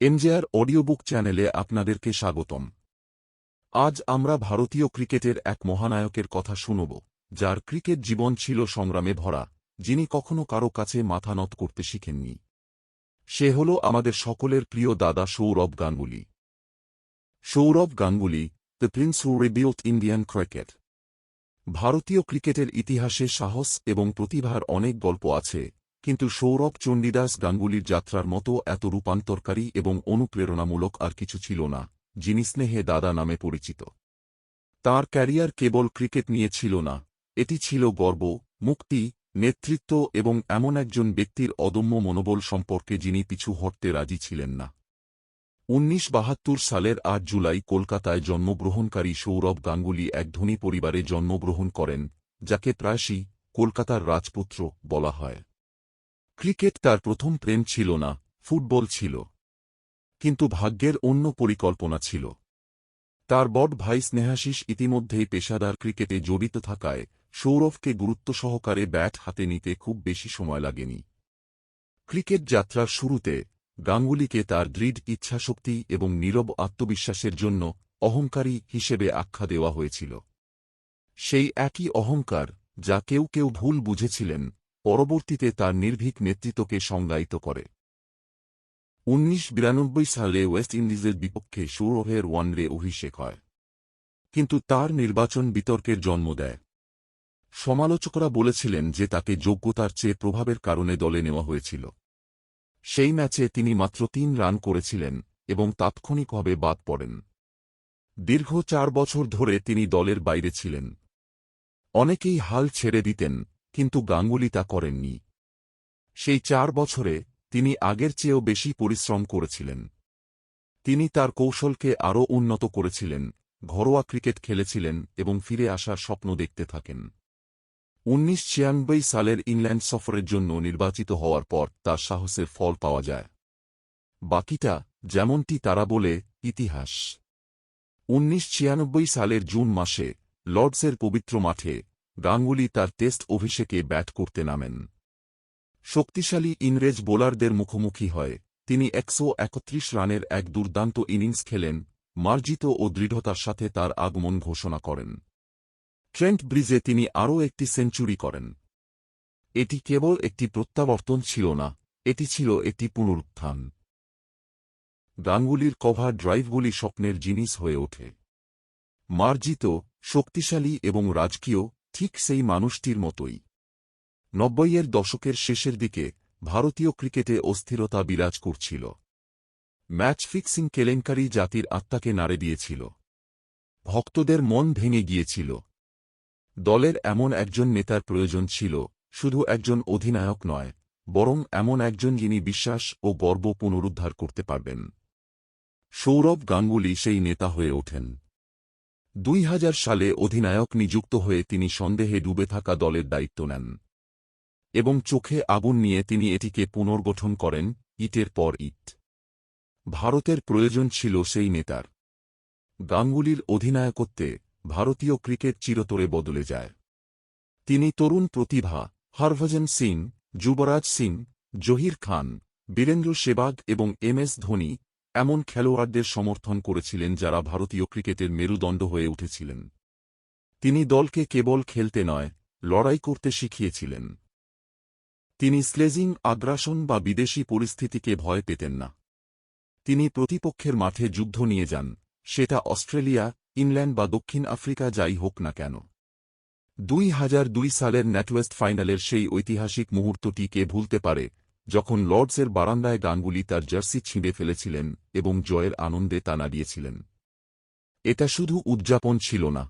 এমজেআর audiobook চ্যানেলে আপনাদেরকে স্বাগতম। আজ আমরা ভারতীয় ক্রিকেটের এক মহানায়কের কথা শুনব, যার ক্রিকেট জীবন ছিল সংগ্রামে ভরা, যিনি কখনো কারও কাছে মাথা নত করতে শিখেননি। সে হল আমাদের সকলের প্রিয় দাদা Sourav Ganguly. Sourav Ganguly, the prince who rebuilt Indian cricket ভারতীয় ক্রিকেটের ইতিহাসে সাহস এবং প্রতিভার অনেক গল্প আছে কিন্তু সৌরভ চণ্ডীদাস গাঙ্গুলির যাত্রার মতো এত রূপান্তরকারী এবং অনুপ্রেরণামূলক আর কিছু ছিল না, যিনি স্নেহে দাদা নামে পরিচিত। তার ক্যারিয়ার কেবল ক্রিকেট নিয়ে ছিল না, এটি ছিল গর্ব, মুক্তি, নেতৃত্ব এবং এমন একজন ব্যক্তির অদম্য মনোবল সম্পর্কে যিনি পিছু হটতে রাজি ছিলেন না। উনিশ বাহাত্তর সালের আট জুলাই কলকাতায় জন্মগ্রহণকারী সৌরভ গাঙ্গুলি এক ধনী পরিবারে জন্মগ্রহণ করেন, যাকে প্রায়শই কলকাতার রাজপুত্র বলা হয়। ক্রিকেট তার প্রথম প্রেম ছিল না, ফুটবল ছিল। কিন্তু ভাগ্যের অন্য পরিকল্পনা ছিল। তার বড় ভাই স্নেহাশিস ইতিমধ্যেই পেশাদার ক্রিকেটে জড়িত থাকায় সৌরভকে গুরুত্ব সহকারে ব্যাট হাতে নিতে খুব বেশি সময় লাগেনি। ক্রিকেট যাত্রার শুরুতে গাঙ্গুলিকে তার দৃঢ় ইচ্ছাশক্তি এবং নীরব আত্মবিশ্বাসের জন্য অহংকারী হিসেবে আখ্যা দেওয়া হয়েছিল। সেই একই অহংকার যা কেউ কেউ ভুল বুঝেছিলেন পরবর্তীতে তার নির্ভীক নেতৃত্বকে সংজ্ঞায়িত করে। উনিশ সালে ওয়েস্ট ইন্ডিজের বিপক্ষে সৌরভের ওয়ানডে অভিষেক হয়। কিন্তু তার নির্বাচন বিতর্কের জন্ম দেয়। সমালোচকরা বলেছিলেন যে তাকে যোগ্যতার চেয়ে প্রভাবের কারণে দলে নেওয়া হয়েছিল। সেই ম্যাচে তিনি মাত্র তিন রান করেছিলেন এবং তাৎক্ষণিকভাবে বাদ পড়েন। দীর্ঘ চার বছর ধরে তিনি দলের বাইরে ছিলেন। অনেকেই হাল ছেড়ে দিতেন কিন্তু গাঙ্গুলি তা করেননি। সেই চার বছরে তিনি আগের চেয়েও বেশি পরিশ্রম করেছিলেন। তিনি তার কৌশলকে আরও উন্নত করেছিলেন, ঘরোয়া ক্রিকেট খেলেছিলেন এবং ফিরে আসার স্বপ্ন দেখতে থাকেন। উনিশ সালের ইংল্যান্ড সফরের জন্য নির্বাচিত হওয়ার পর তার সাহসের ফল পাওয়া যায়। বাকিটা যেমনটি তারা বলে, ইতিহাস। উনিশ সালের জুন মাসে লর্ডসের পবিত্র মাঠে গাঙ্গুলি তার টেস্ট অভিষেকে ব্যাট করতে নামেন। শক্তিশালী ইংরেজ বোলারদের মুখোমুখি হয়। তিনি একশো একত্রিশ রানের এক দুর্দান্ত ইনিংস খেলেন, মার্জিত ও দৃঢ়তার সাথে তার আগমন ঘোষণা করেন। ট্রেন্ট ব্রিজে তিনি আরও একটি সেঞ্চুরি করেন। এটি কেবল একটি প্রত্যাবর্তন ছিল না, এটি ছিল একটি পুনরুত্থান। গাঙ্গুলির কভার ড্রাইভগুলি স্বপ্নের জিনিস হয়ে ওঠে। মার্জিত, শক্তিশালী এবং রাজকীয় ঠিক সেই মানুষটির মতোই। নব্বইয়ের দশকের শেষের দিকে ভারতীয় ক্রিকেটে অস্থিরতা বিরাজ করছিল। ম্যাচ ফিক্সিং কেলেঙ্কারি জাতির আত্মাকে নাড়ে দিয়েছিল। ভক্তদের মন ভেঙে গিয়েছিল। দলের এমন একজন নেতার প্রয়োজন ছিল, শুধু একজন অধিনায়ক নয়, বরং এমন একজন যিনি বিশ্বাস ও গর্ব পুনরুদ্ধার করতে পারবেন। সৌরভ গাঙ্গুলি সেই নেতা হয়ে ওঠেন। দুই হাজার সালে অধিনায়ক নিযুক্ত হয়ে তিনি সন্দেহে ডুবে থাকা দলের দায়িত্ব নেন এবং চোখে আগুন নিয়ে তিনি এটিকে পুনর্গঠন করেন ইটের পর ইট। ভারতের প্রয়োজন ছিল সেই নেতার। গাঙ্গুলির অধিনায়কত্বে ভারতীয় ক্রিকেট চিরতরে বদলে যায়। তিনি তরুণ প্রতিভা হরভজন সিং, যুবরাজ সিং, জহির খান, বীরেন্দ্র সেবাগ এবং এম এস ধোনি এমন খেলোয়াড়দের সমর্থন করেছিলেন যারা ভারতীয় ক্রিকেটের মেরুদণ্ড হয়ে উঠেছিলেন। তিনি দলকে কেবল খেলতে নয়, লড়াই করতে শিখিয়েছিলেন। তিনি স্লেজিং, আগ্রাসন বা বিদেশি পরিস্থিতিকে ভয় পেতেন না। তিনি প্রতিপক্ষের মাঠে যুদ্ধ নিয়ে যান, সেটা অস্ট্রেলিয়া, ইংল্যান্ড বা দক্ষিণ আফ্রিকা যাই হোক না কেন। দুই হাজার দুই সালের ন্যাটওয়েস্ট ফাইনালের সেই ঐতিহাসিক মুহূর্তটি কে ভুলতে পারে যখন লর্ডসের বারান্দায় গাঙ্গুলি তার জার্সি ছিঁড়ে ফেলেছিলেন এবং জয়ের আনন্দে তা নাড়িয়েছিলেন। এটা শুধু উদযাপন ছিল না।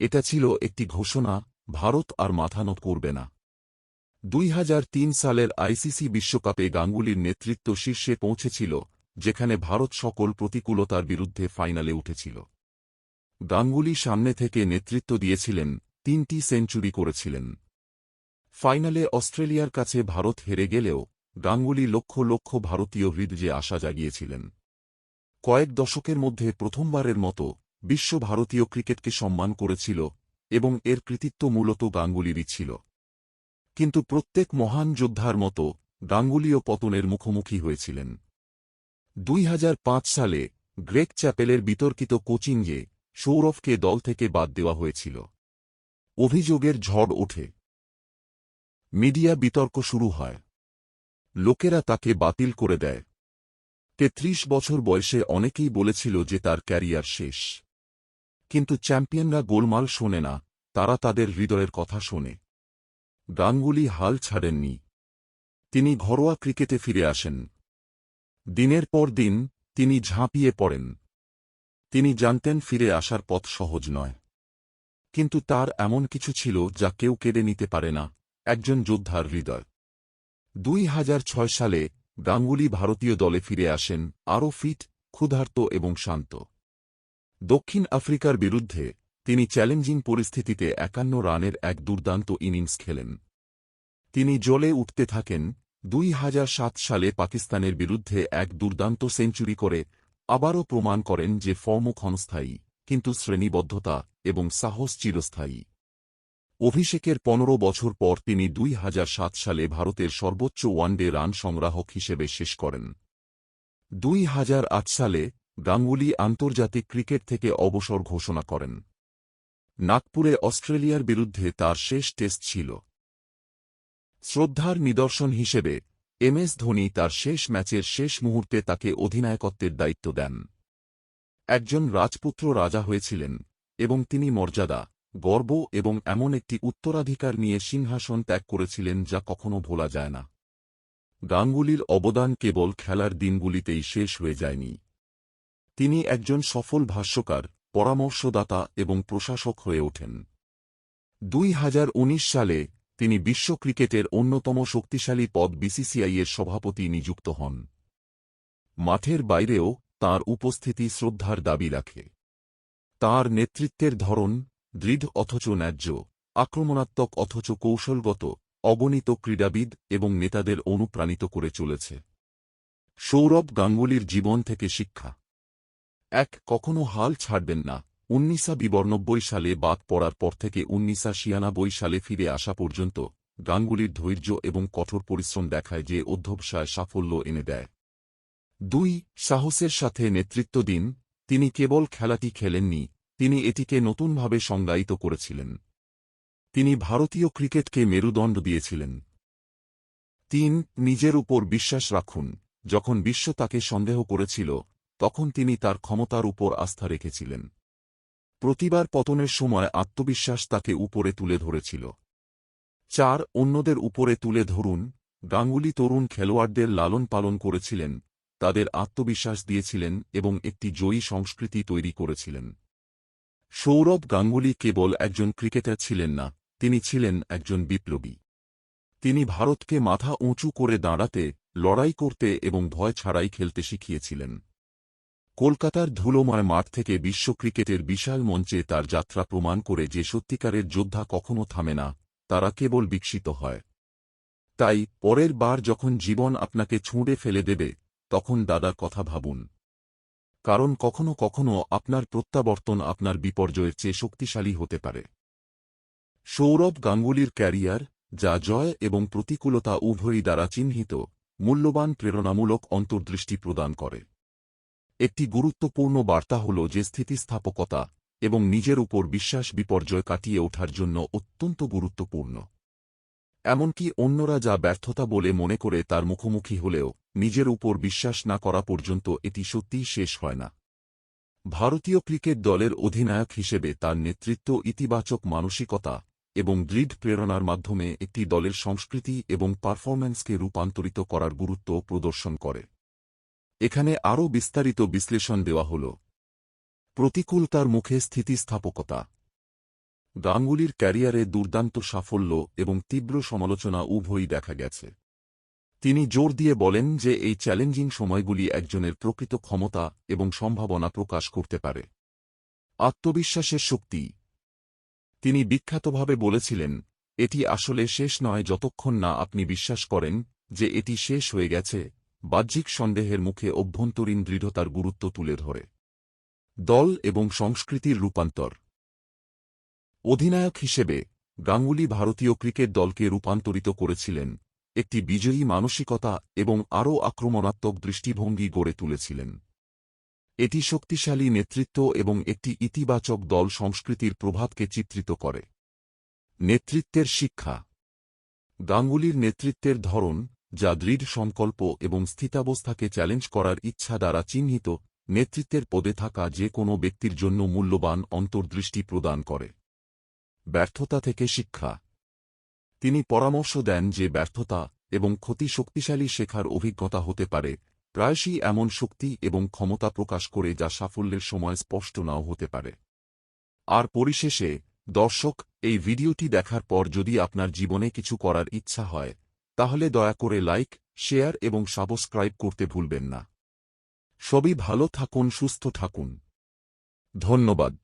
এটা ছিল একটি ঘোষণা, ভারত আর মাথা নত করবে না। দুই হাজার তিন সালের আইসিসি বিশ্বকাপে গাঙ্গুলির নেতৃত্ব শীর্ষে পৌঁছেছিল, যেখানে ভারত সকল প্রতিকূলতার বিরুদ্ধে ফাইনালে উঠেছিল। গাঙ্গুলি সামনে থেকে নেতৃত্ব দিয়েছিলেন, তিনটি সেঞ্চুরি করেছিলেন। ফাইনালে অস্ট্রেলিয়ার কাছে ভারত হেরে গেলেও গাঙ্গুলি লক্ষ লক্ষ ভারতীয় হৃদয়ে আশা জাগিয়েছিলেন। কয়েক দশকের মধ্যে প্রথমবারের মতো বিশ্ব ভারতীয় ক্রিকেটকে সম্মান করেছিল এবং এর কৃতিত্ব মূলত গাঙ্গুলিরই ছিল। কিন্তু প্রত্যেক মহান যোদ্ধার মতো গাঙ্গুলিও পতনের মুখোমুখি হয়েছিলেন। দুই হাজার পাঁচ সালে গ্রেক চ্যাপেলের বিতর্কিত কোচিংয়ে সৌরভকে দল থেকে বাদ দেওয়া হয়েছিল। অভিযোগের ঝড় ওঠে। মিডিয়া বিতর্ক শুরু হয়। লোকেরা তাকে বাতিল করে দেয়। তেত্রিশ বছর বয়সে অনেকেই বলেছিল যে তার ক্যারিয়ার শেষ। কিন্তু চ্যাম্পিয়নরা গোলমাল শোনে না, তারা তাদের হৃদয়ের কথা শোনে। গাঙ্গুলি হাল ছাড়েননি। তিনি ঘরোয়া ক্রিকেটে ফিরে আসেন। দিনের পর দিন তিনি ঝাঁপিয়ে পড়েন। তিনি জানতেন ফিরে আসার পথ সহজ নয়। কিন্তু তার এমন কিছু ছিল যা কেউ কেড়ে নিতে পারে না। একজন যোদ্ধার হৃদয়। দুই হাজার ছয় সালে গাঙ্গুলি ভারতীয় দলে ফিরে আসেন, আরও ফিট, ক্ষুধার্ত এবং শান্ত। দক্ষিণ আফ্রিকার বিরুদ্ধে তিনি চ্যালেঞ্জিং পরিস্থিতিতে একান্ন রানের এক দুর্দান্ত ইনিংস খেলেন। তিনি জলে উঠতে থাকেন, দুই হাজার সাত সালে পাকিস্তানের বিরুদ্ধে এক দুর্দান্ত সেঞ্চুরি করে আবারও প্রমাণ করেন যে ফর্ম ক্ষণস্থায়ী, কিন্তু শ্রেণীবদ্ধতা এবং সাহস চিরস্থায়ী। অভিষেকের পনেরো বছর পর তিনি দুই হাজার সাত সালে ভারতের সর্বোচ্চ ওয়ানডে রান সংগ্রাহক হিসেবে শেষ করেন। দুই হাজার আট সালে গাঙ্গুলি আন্তর্জাতিক ক্রিকেট থেকে অবসর ঘোষণা করেন। নাগপুরে অস্ট্রেলিয়ার বিরুদ্ধে তার শেষ টেস্ট ছিল। শ্রদ্ধার নিদর্শন হিসেবে এম এস ধোনি তার শেষ ম্যাচের শেষ মুহূর্তে তাকে অধিনায়কত্বের দায়িত্ব দেন। একজন রাজপুত্র রাজা হয়েছিলেন এবং তিনি মর্যাদা গর্ব এবং এমন একটি উত্তরাধিকার নিয়ে সিংহাসন ত্যাগ করেছিলেন যা কখনো ভোলা যায় না। গাঙ্গুলির অবদান কেবল খেলার দিনগুলিতেই শেষ হয়ে যায়নি। তিনি একজন সফল ভাষ্যকার, পরামর্শদাতা এবং প্রশাসক হয়ে ওঠেন। দুই হাজার উনিশ সালে তিনি বিশ্ব ক্রিকেটের অন্যতম শক্তিশালী পদ বিসিসিআইয়ের সভাপতি নিযুক্ত হন। মাঠের বাইরেও তার উপস্থিতি শ্রদ্ধার দাবি রাখে। তার নেতৃত্বের ধরন দৃঢ় অথচ ন্যায্য, আক্রমণাত্মক অথচ কৌশলগত, অগণিত ক্রীড়াবিদ এবং নেতাদের অনুপ্রাণিত করে চলেছে। সৌরভ গাঙ্গুলির জীবন থেকে শিক্ষা। এক, কখনো হাল ছাড়বেন না। উনিশা বিবর্নব্বই সালে বাদ পড়ার পর থেকে উনিশা ছিয়ানব্বই সালে ফিরে আসা পর্যন্ত গাঙ্গুলির ধৈর্য এবং কঠোর পরিশ্রম দেখায় যে অধ্যবসায় সাফল্য এনে দেয়। দুই, সাহসের সাথে নেতৃত্ব দিন। তিনি কেবল খেলাটি খেলেননি তিনি এটিকে নতুনভাবে সংজ্ঞায়িত করেছিলেন। তিনি ভারতীয় ক্রিকেটকে মেরুদণ্ড দিয়েছিলেন। তিন, নিজের উপর বিশ্বাস রাখুন। যখন বিশ্ব তাকে সন্দেহ করেছিল, তখন তিনি তার ক্ষমতার উপর আস্থা রেখেছিলেন। প্রতিবার পতনের সময় আত্মবিশ্বাস তাকে উপরে তুলে ধরেছিল। চার, অন্যদের উপরে তুলে ধরুন। গাঙ্গুলি তরুণ খেলোয়াড়দের লালন পালন করেছিলেন, তাদের আত্মবিশ্বাস দিয়েছিলেন এবং একটি জয়ী সংস্কৃতি তৈরি করেছিলেন। সৌরভ গাঙ্গুলি কেবল একজন ক্রিকেটার ছিলেন না, তিনি ছিলেন একজন বিপ্লবী। তিনি ভারতকে মাথা উঁচু করে দাঁড়াতে, লড়াই করতে এবং ভয় ছাড়াই খেলতে শিখিয়েছিলেন। কলকাতার ধুলোময় মাঠ থেকে বিশ্ব ক্রিকেটের বিশাল মঞ্চে তার যাত্রা প্রমাণ করে যে সত্যিকারের যোদ্ধা কখনো থামে না, তারা কেবল বিকশিত হয়। তাই, পরের বার যখন জীবন আপনাকে ছুঁড়ে ফেলে দেবে, তখন দাদার কথা ভাবুন। কারণ কখনো কখনো আপনার প্রত্যাবর্তন আপনার বিপর্যয়ের চেয়ে শক্তিশালী হতে পারে। সৌরভ গাঙ্গুলির ক্যারিয়ার, যা জয় এবং প্রতিকূলতা উভয়ই দ্বারা চিহ্নিত, মূল্যবান প্রেরণামূলক অন্তর্দৃষ্টি প্রদান করে। একটি গুরুত্বপূর্ণ বার্তা হল যে স্থিতিস্থাপকতা এবং নিজের উপর বিশ্বাস বিপর্যয় কাটিয়ে ওঠার জন্য অত্যন্ত গুরুত্বপূর্ণ। এমনকি অন্যরা যা ব্যর্থতা বলে মনে করে তার মুখোমুখি হলেও নিজের উপর বিশ্বাস না করা পর্যন্ত এটি সত্যিই শেষ হয় না। ভারতীয় ক্রিকেট দলের অধিনায়ক হিসেবে তার নেতৃত্ব ইতিবাচক মানসিকতা এবং দৃঢ় প্রেরণার মাধ্যমে একটি দলের সংস্কৃতি এবং পারফরম্যান্সকে রূপান্তরিত করার গুরুত্ব প্রদর্শন করে। এখানে আরও বিস্তারিত বিশ্লেষণ দেওয়া হল। প্রতিকূলতার মুখে স্থিতিস্থাপকতা। গাঙ্গুলির ক্যারিয়ারে দুর্দান্ত সাফল্য এবং তীব্র সমালোচনা উভয়ই দেখা গেছে। তিনি জোর দিয়ে বলেন যে এই চ্যালেঞ্জিং সময়গুলি একজনের প্রকৃত ক্ষমতা এবং সম্ভাবনা প্রকাশ করতে পারে। আত্মবিশ্বাসের শক্তি। তিনি বিখ্যাতভাবে বলেছিলেন, এটি আসলে শেষ নয় যতক্ষণ না আপনি বিশ্বাস করেন যে এটি শেষ হয়ে গেছে। বাহ্যিক সন্দেহের মুখে অভ্যন্তরীণ দৃঢ়তার গুরুত্ব তুলে ধরে। দল এবং সংস্কৃতির রূপান্তর। অধিনায়ক হিসেবে গাঙ্গুলি ভারতীয় ক্রিকেট দলকে রূপান্তরিত করেছিলেন। একটি বিজয়ী মানসিকতা এবং আরও আক্রমণাত্মক দৃষ্টিভঙ্গি গড়ে তুলেছিলেন। এটি শক্তিশালী নেতৃত্ব এবং একটি ইতিবাচক দল সংস্কৃতির প্রভাবকে চিত্রিত করে। নেতৃত্বের শিক্ষা। গাঙ্গুলির নেতৃত্বের ধরন, যা দৃঢ় সংকল্প এবং স্থিতাবস্থাকে চ্যালেঞ্জ করার ইচ্ছা দ্বারা চিহ্নিত, নেতৃত্বের পদে থাকা যে কোনো ব্যক্তির জন্য মূল্যবান অন্তর্দৃষ্টি প্রদান করে। ব্যর্থতা থেকে শিক্ষা। তিনি পরামর্শ দেন যে ব্যর্থতা এবং ক্ষতি শক্তিশালী শেখার অভিজ্ঞতা হতে পারে, প্রায়শই এমন শক্তি এবং ক্ষমতা প্রকাশ করে যা সাফল্যের সময় স্পষ্ট নাও হতে পারে। আর পরিশেষে, দর্শক, এই ভিডিওটি দেখার পর যদি আপনার জীবনে কিছু করার ইচ্ছা হয়, তাহলে দয়া করে লাইক, শেয়ার এবং সাবস্ক্রাইব করতে ভুলবেন না। সবই ভালো থাকুন, সুস্থ থাকুন। ধন্যবাদ।